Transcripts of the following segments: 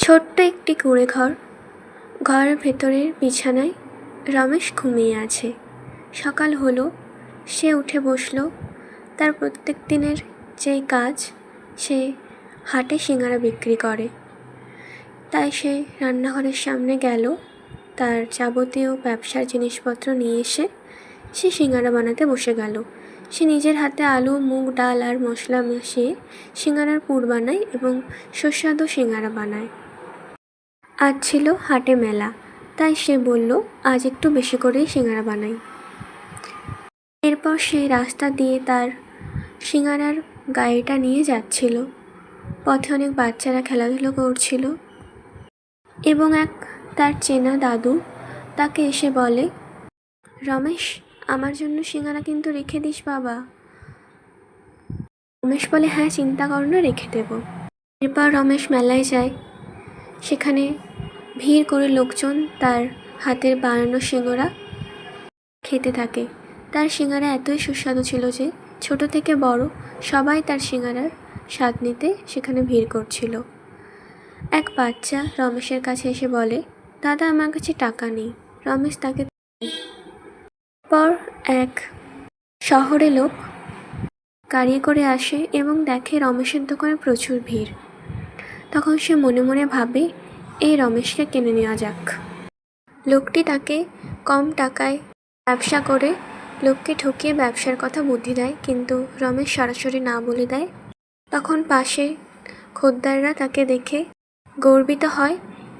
ছোট্ট একটি কুঁড়ে ঘর ঘরের ভেতরের বিছানায় রমেশ ঘুমিয়ে আছে। সকাল হলো, সে উঠে বসল। তার প্রত্যেক দিনের যেই কাজ, সে হাটে সিঙাড়া বিক্রি করে। তাই সে রান্নাঘরের সামনে গেল। তার যাবতীয় ব্যবসার জিনিসপত্র নিয়ে এসে সে সিঙাড়া বানাতে বসে গেল। সে নিজের হাতে আলু, মুগ, ডাল আর মশলা মিশিয়ে সিঙাড়ার পুর বানায় এবং সুস্বাদু সিঙাড়া বানায়। আজ ছিল হাটে মেলা, তাই সে বলল, আজ একটু বেশি করেই সিঙাড়া বানাই। এরপর সে রাস্তা দিয়ে তার সিঙাড়ার গাড়িটা নিয়ে যাচ্ছিল। পথে অনেক বাচ্চারা খেলাধুলো করছিল এবং এক তার চেনা দাদু তাকে এসে বলে, রমেশ, আমার জন্য সিঙাড়া কিন্তু রেখে দিস বাবা। রমেশ বলে হ্যাঁ চিন্তা করো না, রেখে দেবো। এরপর রমেশ মেলায় যায়। সেখানে ভিড় করে লোকজন তার হাতের বানানো সিঙাড়া খেতে থাকে। তার সিঙাড়া এতই সুস্বাদু ছিল যে ছোট থেকে বড় সবাই তার সিঙাড়ার স্বাদ নিতে সেখানে ভিড় করছিল। এক বাচ্চা রমেশের কাছে এসে বলে, দাদা, আমার কাছে টাকা নেই। রমেশ তাকে। পর এক শহরে লোক গাড়ি করে আসে এবং দেখে রমেশের দোকানে প্রচুর ভিড়। তখন সে মনে মনে ভাবে, এই রমেশকে কিনে নেওয়া যাক। লোকটি তাকে কম টাকায় ব্যবসা করে, লোককে ঠকিয়ে ব্যবসার কথা বুদ্ধি দেয়, কিন্তু রমেশ সরাসরি না বলে দেয়। তখন পাশে খদ্দাররা তাকে দেখে গর্বিত হয়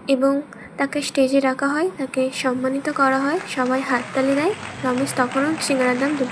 এবং তাকে স্টেজে রাখা হয়, তাকে সম্মানিত করা হয়, সবাই হাততালি দেয়। রমেশ তখনও সিঙ্গারার দাম দু